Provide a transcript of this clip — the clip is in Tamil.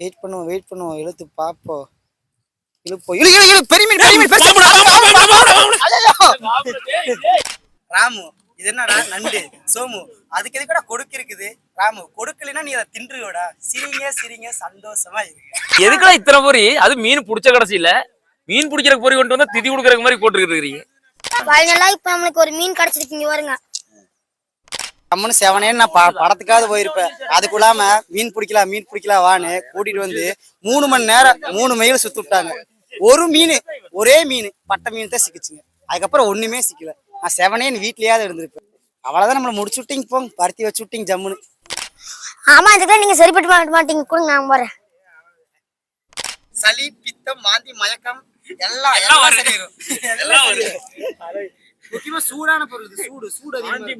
வெயிட் பண்ணுவோம் வெயிட் பண்ணுவோம். இழுத்து பார்ப்போம். இழுப்போம். இழு இழு இழு. பெரிய மீன் பெரிய மீன். ஐயையோ! ராமு இது என்னடா நண்டு? சோமு அதுக்கு எதுக்கடா கொடுக்கு இருக்குது? ராமு கொடுக்கலைன்னா நீ அதை தின்றுவிடா. சிரிங்க சிரிங்க சந்தோஷமா இருக்கு எதுக்குடா இத்தனை பொறி? அது மீன் பிடிச்ச கடைசியில. மீன் பிடிக்கிற பொறி கொண்டு வந்தா திதி கொடுக்குற மாதிரி போட்டுருக்கீங்க ஃபைனலா இப்ப நம்மளுக்கு ஒரு மீன் கிடைச்சிருக்கீங்க பாருங்க. கம்முன்னு செவனேன்னு நான் ப- படத்துக்காவது போயிருப்பேன். அதுக்குள்ளாம மீன் பிடிக்கலாம் மீன் பிடிக்கலாம் வான்னு கூட்டிட்டு வந்து மூணு மணி நேரம் மூணு மைல் சுத்தி விட்டாங்க. ஒரு மீன் ஒரே மீன் பட்டை மீன் தான் சிக்கிச்சுங்க. அதுக்கப்புறம் ஒண்ணுமே சிக்கல. நான் செவனேன்னு வீட்லயாவது இருந்திருப்பேன். அவ்வளவுதான் நம்மளை முடிச்சு விட்டீங்க போங்க பருத்தி வச்சு விட்டீங்க ஜம்முன்னு ஆமா இதுக்கெல்லாம் நீங்க சரிப்பட்டு மாட்ட மாட்டீங்க. கொடுங்க நான் போறேன். சளி பித்தம் மாந்தி மயக்கம் எல்லாம் எல்லாம் சரியாயிரும். சூடான பொருள் இது. சூடு சூடு அதிகமா இருக்கும்.